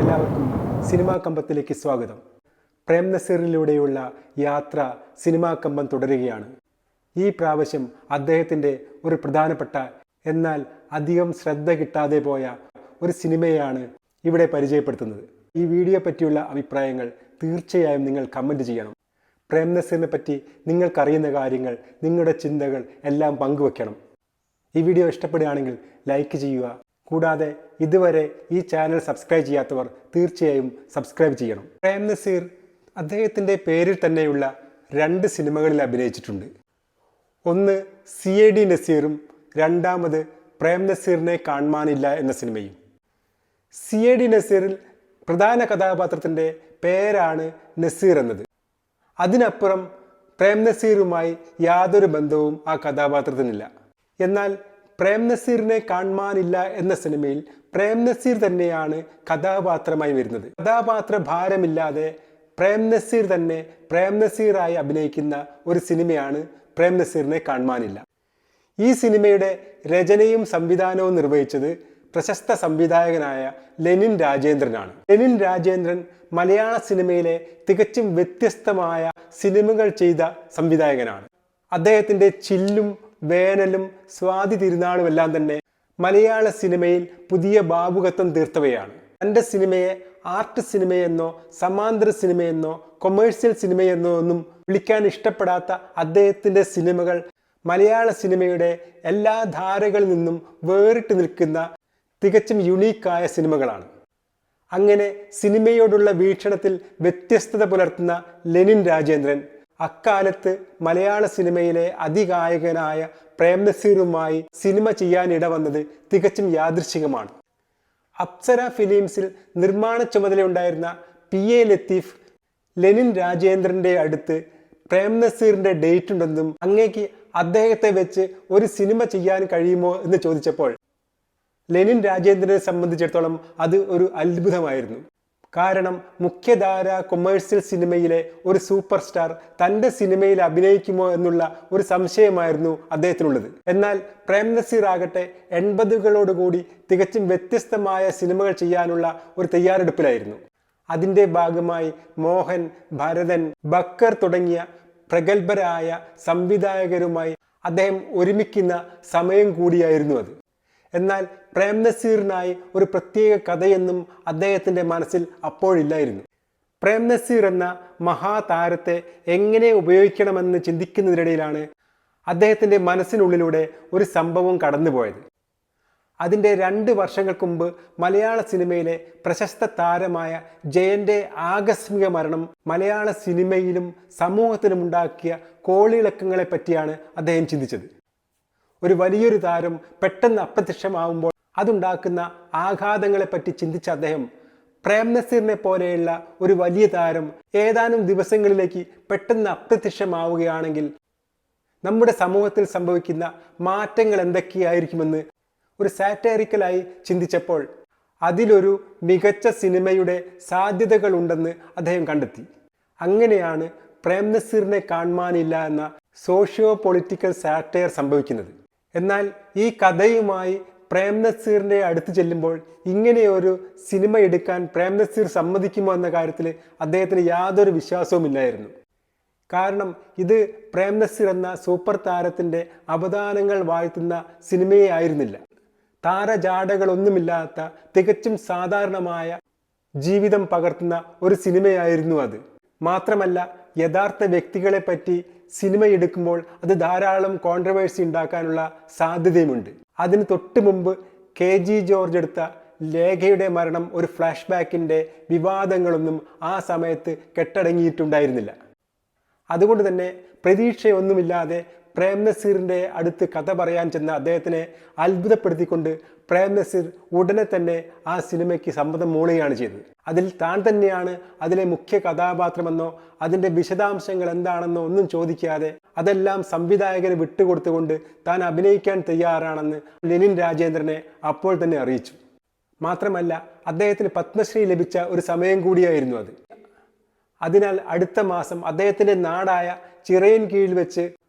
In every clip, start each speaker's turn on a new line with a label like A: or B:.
A: എല്ലാവർക്കും സിനിമാ കമ്പത്തിലേക്ക് സ്വാഗതം. പ്രേം നസീറിലൂടെയുള്ള യാത്ര സിനിമാ കമ്പം തുടരുകയാണ്. ഈ പ്രാവശ്യം അദ്ദേഹത്തിന്റെ ഒരു പ്രധാനപ്പെട്ട എന്നാൽ അധികം ശ്രദ്ധ കിട്ടാതെ പോയ ഒരു സിനിമയാണ് ഇവിടെ പരിചയപ്പെടുത്തുന്നത്. ഈ വീഡിയോ പറ്റിയുള്ള അഭിപ്രായങ്ങൾ തീർച്ചയായും നിങ്ങൾ കമന്റ് ചെയ്യണം. പ്രേം നസീറിനെ പറ്റി നിങ്ങൾക്കറിയുന്ന കാര്യങ്ങൾ നിങ്ങളുടെ ചിന്തകൾ എല്ലാം പങ്കുവെക്കണം. ഈ വീഡിയോ ഇഷ്ടപ്പെടുകയാണെങ്കിൽ ലൈക്ക് ചെയ്യുക. കൂടാതെ ഇതുവരെ ഈ ചാനൽ സബ്സ്ക്രൈബ് ചെയ്യാത്തവർ തീർച്ചയായും സബ്സ്ക്രൈബ് ചെയ്യണം. പ്രേം നസീർ അദ്ദേഹത്തിന്റെ പേരിൽ തന്നെയുള്ള രണ്ട് സിനിമകളിൽ അഭിനയിച്ചിട്ടുണ്ട്. ഒന്ന് സി എ ഡി നസീറും രണ്ടാമത് പ്രേം നസീറിനെ കാണുവാനില്ല എന്ന സിനിമയും. സി എ ഡി നസീറിൽ പ്രധാന കഥാപാത്രത്തിന്റെ പേരാണ് നസീർ എന്നത്. അതിനപ്പുറം പ്രേം നസീറുമായി യാതൊരു ബന്ധവും ആ കഥാപാത്രത്തിനില്ല. എന്നാൽ പ്രേം നസീറിനെ കാണുവാനില്ല എന്ന സിനിമയിൽ പ്രേം നസീർ തന്നെയാണ് കഥാപാത്രമായി വരുന്നത്. കഥാപാത്ര ഭാരമില്ലാതെ പ്രേം നസീർ തന്നെ പ്രേം നസീറായി അഭിനയിക്കുന്ന ഒരു സിനിമയാണ് പ്രേം നസീറിനെ കാണുവാനില്ല ഈ സിനിമയുടെ രചനയും സംവിധാനവും നിർവഹിച്ചത് പ്രശസ്ത സംവിധായകനായ ലെനിൻ രാജേന്ദ്രനാണ്. ലെനിൻ രാജേന്ദ്രൻ മലയാള സിനിമയിലെ തികച്ചും വ്യത്യസ്തമായ സിനിമകൾ ചെയ്ത സംവിധായകനാണ്. അദ്ദേഹത്തിന്റെ ചില്ലും വേനലും സ്വാതി തിരുനാളും എല്ലാം തന്നെ മലയാള സിനിമയിൽ പുതിയ ബാബുകത്വം തീർത്തവയാണ്. തന്റെ സിനിമയെ ആർട്ട് സിനിമയെന്നോ സമാന്തര സിനിമയെന്നോ കൊമേഴ്സ്യൽ സിനിമയെന്നോ ഒന്നും വിളിക്കാൻ ഇഷ്ടപ്പെടാത്ത അദ്ദേഹത്തിന്റെ സിനിമകൾ മലയാള സിനിമയുടെ എല്ലാ ധാരകളിൽ നിന്നും വേറിട്ട് നിൽക്കുന്ന തികച്ചും യുണീക്കായ സിനിമകളാണ്. അങ്ങനെ സിനിമയോടുള്ള വീക്ഷണത്തിൽ വ്യത്യസ്തത പുലർത്തുന്ന ലെനിൻ രാജേന്ദ്രൻ അക്കാലത്ത് മലയാള സിനിമയിലെ അതികായകനായ പ്രേം നസീറുമായി സിനിമ ചെയ്യാനിട വന്നത് തികച്ചും യാദൃശികമാണ് അപ്സര ഫിലിംസിൽ നിർമ്മാണ ചുമതലയുണ്ടായിരുന്ന പി എ ലത്തീഫ് ലെനിൻ രാജേന്ദ്രന്റെ അടുത്ത് പ്രേം നസീറിന്റെ ഡേറ്റ് ഉണ്ടെന്നും അങ്ങേക്ക് അദ്ദേഹത്തെ വെച്ച് ഒരു സിനിമ ചെയ്യാൻ കഴിയുമോ എന്ന് ചോദിച്ചപ്പോൾ ലെനിൻ രാജേന്ദ്രനെ സംബന്ധിച്ചിടത്തോളം അത് ഒരു അത്ഭുതമായിരുന്നു. കാരണം മുഖ്യധാര കൊമേഴ്സ്യൽ സിനിമയിലെ ഒരു സൂപ്പർ സ്റ്റാർ തന്റെ സിനിമയിൽ അഭിനയിക്കുമോ എന്നുള്ള ഒരു സംശയമായിരുന്നു അദ്ദേഹത്തിനുള്ളത്. എന്നാൽ പ്രേം നസീർ ആകട്ടെ എൺപതുകളോടുകൂടി തികച്ചും വ്യത്യസ്തമായ സിനിമകൾ ചെയ്യാനുള്ള ഒരു തയ്യാറെടുപ്പിലായിരുന്നു. അതിന്റെ ഭാഗമായി മോഹൻ ഭരതൻ ബക്കർ തുടങ്ങിയ പ്രഗത്ഭരായ സംവിധായകരുമായി അദ്ദേഹം ഒരുമിക്കുന്ന സമയം കൂടിയായിരുന്നു അത്. എന്നാൽ പ്രേം നസീറിനായി ഒരു പ്രത്യേക കഥയെന്നും അദ്ദേഹത്തിന്റെ മനസ്സിൽ അപ്പോഴില്ലായിരുന്നു. പ്രേം നസീർ എന്ന മഹാതാരത്തെ എങ്ങനെ ഉപയോഗിക്കണമെന്ന് ചിന്തിക്കുന്നതിനിടയിലാണ് അദ്ദേഹത്തിന്റെ മനസ്സിനുള്ളിലൂടെ ഒരു സംഭവം കടന്നുപോയത്. അതിന്റെ രണ്ട് വർഷങ്ങൾക്ക് മുമ്പ് മലയാള സിനിമയിലെ പ്രശസ്ത താരമായ ജയന്റെ ആകസ്മിക മരണം മലയാള സിനിമയിലും സമൂഹത്തിലും ഉണ്ടാക്കിയ കോളിളക്കങ്ങളെ പറ്റിയാണ് അദ്ദേഹം ചിന്തിച്ചത്. ഒരു വലിയൊരു താരം പെട്ടെന്ന് അപ്രത്യക്ഷമാവുമ്പോൾ അതുണ്ടാക്കുന്ന ആഘാതങ്ങളെപ്പറ്റി ചിന്തിച്ച അദ്ദേഹം പ്രേം നസീറിനെ പോലെയുള്ള ഒരു വലിയ താരം ഏതാനും ദിവസങ്ങളിലേക്ക് പെട്ടെന്ന് അപ്രത്യക്ഷമാവുകയാണെങ്കിൽ നമ്മുടെ സമൂഹത്തിൽ സംഭവിക്കുന്ന മാറ്റങ്ങൾ എന്തൊക്കെയായിരിക്കുമെന്ന് ഒരു സാറ്റാരിക്കലായി ചിന്തിച്ചപ്പോൾ അതിലൊരു മികച്ച സിനിമയുടെ സാധ്യതകൾ ഉണ്ടെന്ന് അദ്ദേഹം കണ്ടെത്തി. അങ്ങനെയാണ് പ്രേം നസീറിനെ കാണുവാനില്ല എന്ന സോഷ്യോ പൊളിറ്റിക്കൽ സാറ്റയർ സംഭവിക്കുന്നത്. എന്നാൽ ഈ കഥയുമായി പ്രേം നസീറിന്റെ അടുത്ത് ചെല്ലുമ്പോൾ ഇങ്ങനെയൊരു സിനിമ എടുക്കാൻ പ്രേം നസീർ സമ്മതിക്കുമോ എന്ന കാര്യത്തിൽ അദ്ദേഹത്തിന് യാതൊരു വിശ്വാസവുമില്ലായിരുന്നു കാരണം ഇത് പ്രേം നസീർ എന്ന സൂപ്പർ താരത്തിന്റെ അവദാനങ്ങൾ വാഴ്ത്തുന്ന സിനിമയെ ആയിരുന്നില്ല. താരജാടകളൊന്നുമില്ലാത്ത തികച്ചും സാധാരണമായ ജീവിതം പകർത്തുന്ന ഒരു സിനിമയായിരുന്നു അത്. മാത്രമല്ല യഥാർത്ഥ വ്യക്തികളെ പറ്റി സിനിമ എടുക്കുമ്പോൾ അത് ധാരാളം കോൺട്രവേഴ്സി ഉണ്ടാക്കാനുള്ള സാധ്യതയുമുണ്ട്. അതിന് തൊട്ട് മുമ്പ് കെ ജി ജോർജ് എടുത്ത ലേഖയുടെ മരണം ഒരു ഫ്ലാഷ് ബാക്കിന്റെ വിവാദങ്ങളൊന്നും ആ സമയത്ത് കെട്ടടങ്ങിയിട്ടുണ്ടായിരുന്നില്ല. അതുകൊണ്ട് തന്നെ പ്രതീക്ഷയൊന്നുമില്ലാതെ പ്രേം നസീറിന്റെ അടുത്ത് കഥ പറയാൻ ചെന്ന അദ്ദേഹത്തിനെ അത്ഭുതപ്പെടുത്തിക്കൊണ്ട് പ്രേം നസീർ ഉടനെ തന്നെ ആ സിനിമയ്ക്ക് സമ്മതം മൂളുകയാണ് ചെയ്തത്. അതിൽ താൻ തന്നെയാണ് അതിലെ മുഖ്യ കഥാപാത്രമെന്നോ അതിന്റെ വിശദാംശങ്ങൾ എന്താണെന്നോ ഒന്നും ചോദിക്കാതെ അതെല്ലാം സംവിധായകന് വിട്ടുകൊടുത്തുകൊണ്ട് താൻ അഭിനയിക്കാൻ തയ്യാറാണെന്ന് ലെനിൻ രാജേന്ദ്രനെ അപ്പോൾ തന്നെ അറിയിച്ചു. മാത്രമല്ല അദ്ദേഹത്തിന് പത്മശ്രീ ലഭിച്ച ഒരു സമയം കൂടിയായിരുന്നു അത്. അതിനാൽ അടുത്ത മാസം അദ്ദേഹത്തിന്റെ നാടായ ചിറയിൻ കീഴിൽ വെച്ച്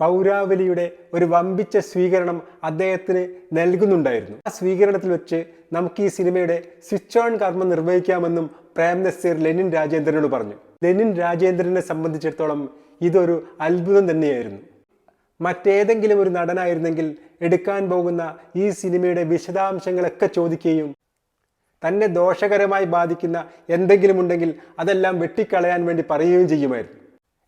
A: പൗരാവലിയുടെ ഒരു വമ്പിച്ച സ്വീകരണം അദ്ദേഹത്തിന് നൽകുന്നുണ്ടായിരുന്നു. ആ സ്വീകരണത്തിൽ വെച്ച് നമുക്ക് ഈ സിനിമയുടെ സ്വിച്ച് ഓൺ കർമ്മം നിർവഹിക്കാമെന്നും പ്രേം നസീർ ലെനിൻ രാജേന്ദ്രനോട് പറഞ്ഞു. ലെനിൻ രാജേന്ദ്രനെ സംബന്ധിച്ചിടത്തോളം ഇതൊരു അത്ഭുതം തന്നെയായിരുന്നു. മറ്റേതെങ്കിലും ഒരു നടനായിരുന്നെങ്കിൽ എടുക്കാൻ പോകുന്ന ഈ സിനിമയുടെ വിശദാംശങ്ങളൊക്കെ ചോദിക്കുകയും തന്നെ ദോഷകരമായി ബാധിക്കുന്ന എന്തെങ്കിലും ഉണ്ടെങ്കിൽ അതെല്ലാം വെട്ടിക്കളയാൻ വേണ്ടി പറയുകയും ചെയ്യുമായിരുന്നു.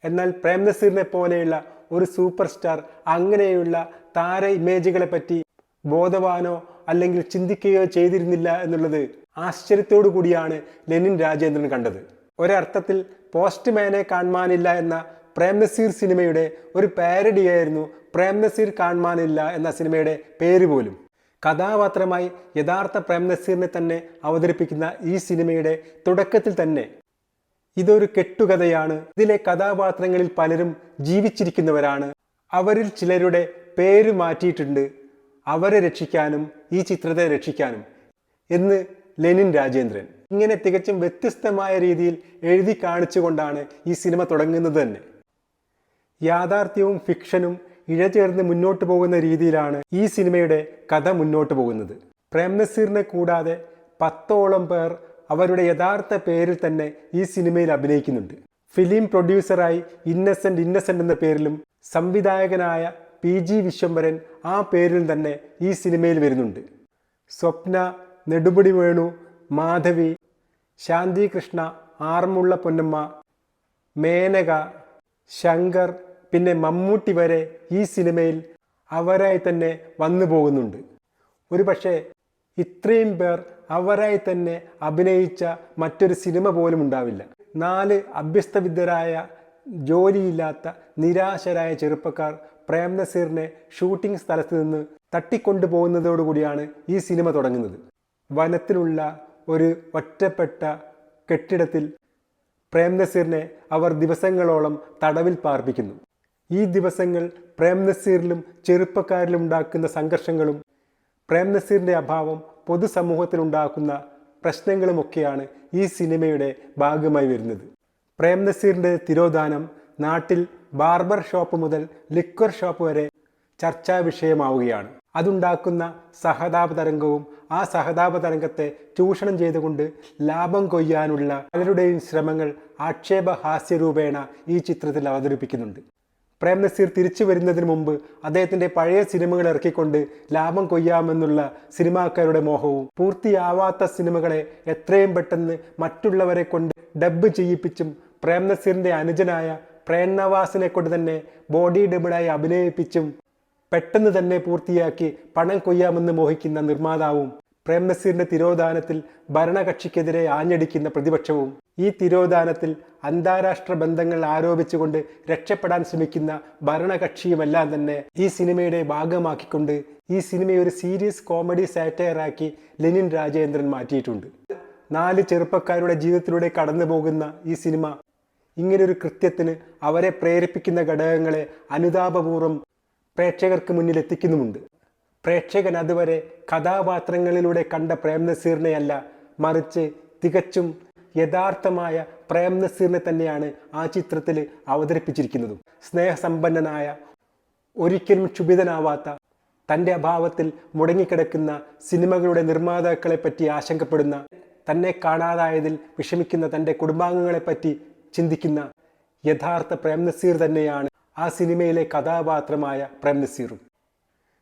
A: എന്നാൽ പ്രേം നസീറിനെ പോലെയുള്ള ഒരു സൂപ്പർ സ്റ്റാർ അങ്ങനെയുള്ള താര ഇമേജുകളെ പറ്റി ബോധവാനോ അല്ലെങ്കിൽ ചിന്തിക്കുകയോ ചെയ്തിരുന്നില്ല എന്നുള്ളത് ആശ്ചര്യത്തോടു കൂടിയാണ് ലെനിൻ രാജേന്ദ്രൻ കണ്ടത്. ഒരർത്ഥത്തിൽ പോസ്റ്റ്മാനെ കാണുവാനില്ല എന്ന പ്രേംനസീർ സിനിമയുടെ ഒരു പാരഡിയായിരുന്നു പ്രേംനസീർ കാണുവാനില്ല എന്ന സിനിമയുടെ പേര് പോലും. കഥാപാത്രമായി യഥാർത്ഥ പ്രേംനസീറിനെ തന്നെ അവതരിപ്പിക്കുന്ന ഈ സിനിമയുടെ തുടക്കത്തിൽ തന്നെ ഇതൊരു കെട്ടുകഥയാണ്. ഇതിലെ കഥാപാത്രങ്ങളിൽ പലരും ജീവിച്ചിരിക്കുന്നവരാണ്. അവരിൽ ചിലരുടെ പേര് മാറ്റിയിട്ടുണ്ട്. അവരെ രക്ഷിക്കാനും ഈ ചിത്രത്തെ രക്ഷിക്കാനും എന്ന് ലെനിൻ രാജേന്ദ്രൻ. ഇങ്ങനെ തികച്ചും വ്യത്യസ്തമായ രീതിയിൽ എഴുതി കാണിച്ചുകൊണ്ടാണ് ഈ സിനിമ തുടങ്ങുന്നത് തന്നെ. യാഥാർത്ഥ്യവും ഫിക്ഷനും ഇഴചേർന്ന് മുന്നോട്ട് പോകുന്ന രീതിയിലാണ് ഈ സിനിമയുടെ കഥ മുന്നോട്ട് പോകുന്നത്. പ്രേം നസീറിനെ കൂടാതെ പത്തോളം പേർ അവരുടെ യഥാർത്ഥ പേരിൽ തന്നെ ഈ സിനിമയിൽ അഭിനയിക്കുന്നുണ്ട്. ഫിലിം പ്രൊഡ്യൂസറായി ഇന്നസെന്റ് ഇന്നസെന്റ് എന്ന പേരിലും സംവിധായകനായ പി ജി വിശ്വംഭരൻ ആ പേരിൽ തന്നെ ഈ സിനിമയിൽ വരുന്നുണ്ട്. സ്വപ്ന നെടുപടി വേണു മാധവി ശാന്തി കൃഷ്ണ ആർമുള്ള പൊന്നമ്മ മേനക ശങ്കർ പിന്നെ മമ്മൂട്ടി വരെ ഈ സിനിമയിൽ അവരായി തന്നെ വന്നു പോകുന്നുണ്ട്. ഒരു പക്ഷേ ഇത്രയും പേർ അവരായി തന്നെ അഭിനയിച്ച മറ്റൊരു സിനിമ പോലും ഉണ്ടാവില്ല. നാല് അഭ്യസ്തവിദ്യരായ ജോലിയില്ലാത്ത നിരാശരായ ചെറുപ്പക്കാർ പ്രേം നസീറിനെ ഷൂട്ടിംഗ് സ്ഥലത്ത് നിന്ന് തട്ടിക്കൊണ്ടുപോകുന്നതോടുകൂടിയാണ് ഈ സിനിമ തുടങ്ങുന്നത്. വനത്തിലുള്ള ഒരു ഒറ്റപ്പെട്ട കെട്ടിടത്തിൽ പ്രേം നസീറിനെ അവർ ദിവസങ്ങളോളം തടവിൽ പാർപ്പിക്കുന്നു. ഈ ദിവസങ്ങൾ പ്രേം നസീറിലും ചെറുപ്പക്കാരിലും ഉണ്ടാക്കുന്ന സംഘർഷങ്ങളും പ്രേം നസീറിന്റെ അഭാവം പൊതുസമൂഹത്തിൽ ഉണ്ടാക്കുന്ന പ്രശ്നങ്ങളുമൊക്കെയാണ് ഈ സിനിമയുടെ ഭാഗമായി വരുന്നത്. പ്രേം നസീറിന്റെ തിരോധാനം നാട്ടിൽ ബാർബർ ഷോപ്പ് മുതൽ ലിക്വർ ഷോപ്പ് വരെ ചർച്ചാ വിഷയമാവുകയാണ്. അതുണ്ടാക്കുന്ന സഹതാപ തരംഗവും ആ സഹതാപ തരംഗത്തെ ചൂഷണം ചെയ്തുകൊണ്ട് ലാഭം കൊയ്യാനുള്ള പലരുടെയും ശ്രമങ്ങൾ ആക്ഷേപ ഹാസ്യരൂപേണ ഈ ചിത്രത്തിൽ അവതരിപ്പിക്കുന്നുണ്ട്. പ്രേം നസീർ തിരിച്ചു വരുന്നതിന് മുമ്പ് അദ്ദേഹത്തിന്റെ പഴയ സിനിമകൾ ഇറക്കിക്കൊണ്ട് ലാഭം കൊയ്യാമെന്നുള്ള സിനിമാക്കാരുടെ മോഹവും പൂർത്തിയാവാത്ത സിനിമകളെ എത്രയും പെട്ടെന്ന് മറ്റുള്ളവരെ കൊണ്ട് ഡബ്ബ് ചെയ്യിപ്പിച്ചും പ്രേം നസീറിന്റെ അനുജനായ പ്രേം നവാസിനെ കൊണ്ട് തന്നെ ബോഡി ഡബിളായി അഭിനയിപ്പിച്ചും പെട്ടെന്ന് തന്നെ പൂർത്തിയാക്കി പണം കൊയ്യാമെന്ന് മോഹിക്കുന്ന നിർമ്മാതാവും പ്രേം നസീറിന്റെ തിരോധാനത്തിൽ ഭരണകക്ഷിക്കെതിരെ ആഞ്ഞടിക്കുന്ന പ്രതിപക്ഷവും. ഈ തിരോധാനത്തിൽ അന്താരാഷ്ട്ര ബന്ധങ്ങൾ ആരോപിച്ചുകൊണ്ട് രക്ഷപ്പെടാൻ ശ്രമിക്കുന്ന ഭരണകക്ഷിയുമെല്ലാം തന്നെ ഈ സിനിമയുടെ ഭാഗമാക്കിക്കൊണ്ട് ഈ സിനിമയെ ഒരു സീരിയസ് കോമഡി സാറ്റയറാക്കി ലെനിൻ രാജേന്ദ്രൻ മാറ്റിയിട്ടുണ്ട്. നാല് ചെറുപ്പക്കാരുടെ ജീവിതത്തിലൂടെ കടന്നു പോകുന്ന ഈ സിനിമ ഇങ്ങനൊരു കൃത്യത്തിന് അവരെ പ്രേരിപ്പിക്കുന്ന ഘടകങ്ങളെ അനുതാപപൂർവം പ്രേക്ഷകർക്ക് മുന്നിൽ എത്തിക്കുന്നുമുണ്ട് പ്രേക്ഷകൻ അതുവരെ കഥാപാത്രങ്ങളിലൂടെ കണ്ട പ്രേംനസീറിനെയല്ല മറിച്ച് തികച്ചും യഥാർത്ഥമായ പ്രേം നസീറിനെ തന്നെയാണ് ആ ചിത്രത്തിൽ അവതരിപ്പിച്ചിരിക്കുന്നതും. സ്നേഹസമ്പന്നനായ ഒരിക്കലും ക്ഷുഭിതനാവാത്ത തന്റെ അഭാവത്തിൽ മുടങ്ങിക്കിടക്കുന്ന സിനിമകളുടെ നിർമ്മാതാക്കളെ പറ്റി ആശങ്കപ്പെടുന്ന തന്നെ കാണാതായതിൽ വിഷമിക്കുന്ന തന്റെ കുടുംബാംഗങ്ങളെപ്പറ്റി ചിന്തിക്കുന്ന യഥാർത്ഥ പ്രേം നസീർ തന്നെയാണ് ആ സിനിമയിലെ കഥാപാത്രമായ പ്രേം നസീറും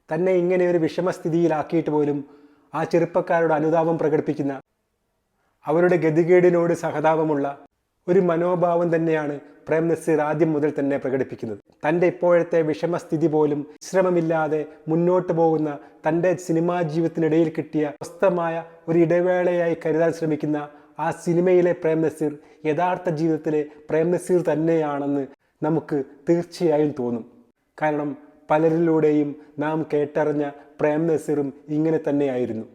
A: തന്നെ ഇങ്ങനെ ഒരു വിഷമസ്ഥിതിയിലാക്കിയിട്ട് പോലും ആ ചെറുപ്പക്കാരുടെ അനുതാപം പ്രകടിപ്പിക്കുന്ന അവരുടെ ഗതികേടിനോട് സഹതാപമുള്ള ഒരു മനോഭാവം തന്നെയാണ് പ്രേം നസീർ ആദ്യം മുതൽ തന്നെ പ്രകടിപ്പിക്കുന്നത്. തന്റെ ഇപ്പോഴത്തെ വിഷമസ്ഥിതി പോലും ശ്രമമില്ലാതെ മുന്നോട്ട് പോകുന്ന തന്റെ സിനിമാ ജീവിതത്തിനിടയിൽ കിട്ടിയ സ്വസ്ഥമായ ഒരു ഇടവേളയായി കരുതാൻ ശ്രമിക്കുന്ന ആ സിനിമയിലെ പ്രേം നസീർ യഥാർത്ഥ ജീവിതത്തിലെ പ്രേം നസീർ തന്നെയാണെന്ന് നമുക്ക് തീർച്ചയായും തോന്നും. കാരണം പലരിലൂടെയും നാം കേട്ടറിഞ്ഞ പ്രേം നസീറും ഇങ്ങനെ തന്നെയായിരുന്നു.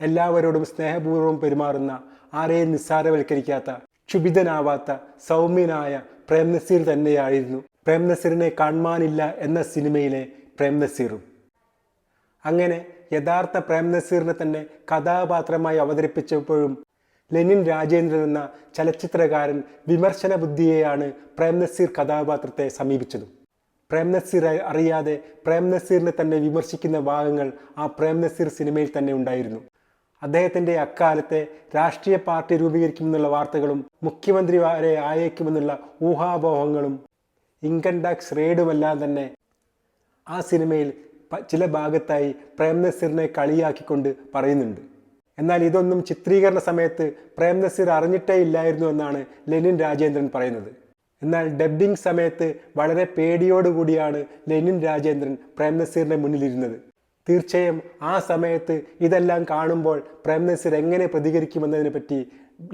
A: എല്ലാവരോടും സ്നേഹപൂർവം പെരുമാറുന്ന ആരെയും നിസ്സാരവൽക്കരിക്കാത്ത ക്ഷുഭിതനാവാത്ത സൗമ്യനായ പ്രേം നസീർ തന്നെയായിരുന്നു. പ്രേം നസീറിനെ കാണുവാനില്ല എന്ന സിനിമയിലെ പ്രേം നസീറും. അങ്ങനെ യഥാർത്ഥ പ്രേം നസീറിനെ തന്നെ കഥാപാത്രമായി അവതരിപ്പിച്ചപ്പോഴും ലെനിൻ രാജേന്ദ്രൻ എന്ന ചലച്ചിത്രകാരൻ വിമർശന ബുദ്ധിയെയാണ് പ്രേം നസീർ കഥാപാത്രത്തെ സമീപിച്ചതും. പ്രേം നസീർ അറിയാതെ പ്രേം നസീറിനെ തന്നെ വിമർശിക്കുന്ന ഭാഗങ്ങൾ ആ പ്രേം നസീർ സിനിമയിൽ തന്നെ ഉണ്ടായിരുന്നു. അദ്ദേഹത്തിന്റെ അക്കാലത്തെ രാഷ്ട്രീയ പാർട്ടി രൂപീകരിക്കുമെന്നുള്ള വാർത്തകളും മുഖ്യമന്ത്രി വരെ ആയേക്കുമെന്നുള്ള ഊഹാപോഹങ്ങളും ഇൻകം ടാക്സ് റെയ്ഡുമെല്ലാം തന്നെ ആ സിനിമയിൽ ചില ഭാഗത്തായി പ്രേംനസീറിനെ കളിയാക്കിക്കൊണ്ട് പറയുന്നുണ്ട്. എന്നാൽ ഇതൊന്നും ചിത്രീകരണ സമയത്ത് പ്രേംനസീർ അറിഞ്ഞിട്ടേ ഇല്ലായിരുന്നു എന്നാണ് ലെനിൻ രാജേന്ദ്രൻ പറയുന്നത്. എന്നാൽ ഡബ്ബിംഗ് സമയത്ത് വളരെ പേടിയോടുകൂടിയാണ് ലെനിൻ രാജേന്ദ്രൻ പ്രേം നസീറിന്റെ മുന്നിലിരുന്നത്. തീർച്ചയായും ആ സമയത്ത് ഇതെല്ലാം കാണുമ്പോൾ പ്രേംനസീർ എങ്ങനെ പ്രതികരിക്കുമെന്നതിനെ പറ്റി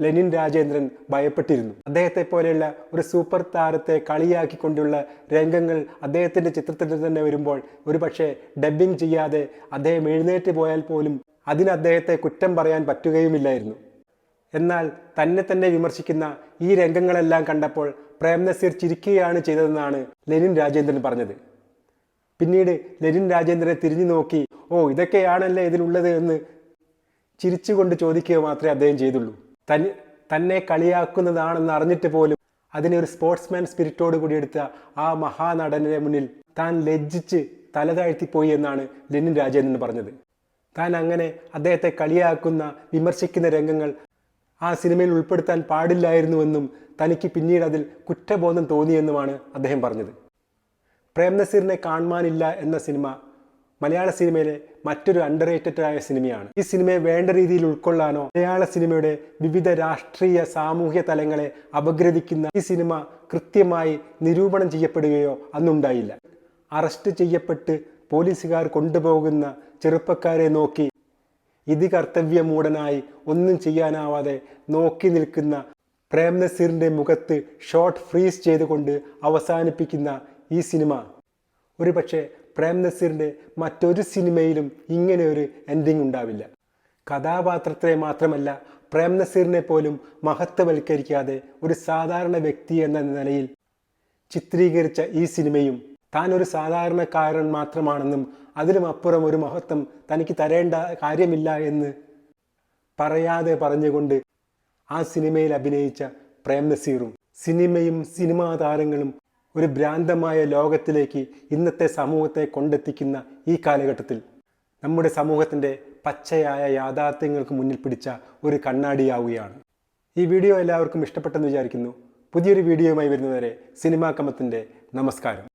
A: ലെനിൻ രാജേന്ദ്രൻ ഭയപ്പെട്ടിരുന്നു. അദ്ദേഹത്തെ പോലെയുള്ള ഒരു സൂപ്പർ താരത്തെ കളിയാക്കിക്കൊണ്ടുള്ള രംഗങ്ങൾ അദ്ദേഹത്തിന്റെ ചിത്രത്തിൽ തന്നെ വരുമ്പോൾ ഒരുപക്ഷെ ഡബ്ബിംഗ് ചെയ്യാതെ അദ്ദേഹം എഴുന്നേറ്റ് പോയാൽ പോലും അതിന് അദ്ദേഹത്തെ കുറ്റം പറയാൻ പറ്റുകയുമില്ലായിരുന്നു. എന്നാൽ തന്നെ തന്നെ വിമർശിക്കുന്ന ഈ രംഗങ്ങളെല്ലാം കണ്ടപ്പോൾ പ്രേംനസീർ ചിരിക്കുകയാണ് ചെയ്തതെന്നാണ് ലെനിൻ രാജേന്ദ്രൻ പറഞ്ഞത്. പിന്നീട് ലെനിൻ രാജേന്ദ്രനെ തിരിഞ്ഞു നോക്കി ഓ ഇതൊക്കെയാണല്ലേ ഇതിലുള്ളത് എന്ന് ചിരിച്ചുകൊണ്ട് ചോദിക്കുക മാത്രമേ അദ്ദേഹം ചെയ്തുള്ളൂ. തൻ തന്നെ കളിയാക്കുന്നതാണെന്ന് അറിഞ്ഞിട്ട് പോലും അതിനെ ഒരു സ്പോർട്സ്മാൻ സ്പിരിറ്റോട് കൂടി എടുത്ത ആ മഹാനടനെ മുന്നിൽ താൻ ലജ്ജിച്ച് തലതാഴ്ത്തിപ്പോയി എന്നാണ് ലെനിൻ രാജേന്ദ്രൻ പറഞ്ഞത്. താൻ അങ്ങനെ അദ്ദേഹത്തെ കളിയാക്കുന്ന വിമർശിക്കുന്ന രംഗങ്ങൾ ആ സിനിമയിൽ ഉൾപ്പെടുത്താൻ പാടില്ലായിരുന്നുവെന്നും തനിക്ക് പിന്നീട് അതിൽ കുറ്റബോധം തോന്നിയെന്നുമാണ് അദ്ദേഹം പറഞ്ഞത്. പ്രേം നസീറിനെ കാണുവാനില്ല എന്ന സിനിമ മലയാള സിനിമയിലെ മറ്റൊരു അണ്ടർ ആയ സിനിമയാണ്. ഈ സിനിമയെ വേണ്ട രീതിയിൽ ഉൾക്കൊള്ളാനോ മലയാള സിനിമയുടെ വിവിധ രാഷ്ട്രീയ സാമൂഹ്യ തലങ്ങളെ അപഗ്രഥിക്കുന്ന ഈ സിനിമ കൃത്യമായി നിരൂപണം ചെയ്യപ്പെടുകയോ അന്നുണ്ടായില്ല. അറസ്റ്റ് ചെയ്യപ്പെട്ട് പോലീസുകാർ കൊണ്ടുപോകുന്ന ചെറുപ്പക്കാരെ നോക്കി ഇത് കർത്തവ്യമൂടനായി ഒന്നും ചെയ്യാനാവാതെ നോക്കി നിൽക്കുന്ന പ്രേം നസീറിന്റെ മുഖത്ത് ഷോർട്ട് ഫ്രീസ് ചെയ്തുകൊണ്ട് അവസാനിപ്പിക്കുന്ന ഈ സിനിമ. ഒരുപക്ഷെ പ്രേം നസീറിന്റെ മറ്റൊരു സിനിമയിലും ഇങ്ങനെ ഒരു എൻഡിങ് ഉണ്ടാവില്ല. കഥാപാത്രത്തെ മാത്രമല്ല പ്രേം നസീറിനെ പോലും മഹത്വവൽക്കരിക്കാതെ ഒരു സാധാരണ വ്യക്തി എന്ന നിലയിൽ ചിത്രീകരിച്ച ഈ സിനിമയും താൻ ഒരു സാധാരണക്കാരൻ മാത്രമാണെന്നും അതിലും അപ്പുറം ഒരു മഹത്വം തനിക്ക് തരേണ്ട കാര്യമില്ല എന്ന് പറയാതെ പറഞ്ഞുകൊണ്ട് ആ സിനിമയിൽ അഭിനയിച്ച പ്രേം നസീറും സിനിമയും സിനിമാ താരങ്ങളും ഒരു ഭ്രാന്തമായ ലോകത്തിലേക്ക് ഇന്നത്തെ സമൂഹത്തെ കൊണ്ടെത്തിക്കുന്ന ഈ കാലഘട്ടത്തിൽ നമ്മുടെ സമൂഹത്തിന്റെ പച്ചയായ യാഥാർത്ഥ്യങ്ങൾക്ക് മുന്നിൽ പിടിച്ച ഒരു കണ്ണാടിയാവുകയാണ്. ഈ വീഡിയോ എല്ലാവർക്കും ഇഷ്ടപ്പെട്ടെന്ന് വിചാരിക്കുന്നു. പുതിയൊരു വീഡിയോയുമായി വരുന്നവരെ സിനിമാ കമത്തിന്റെ നമസ്കാരം.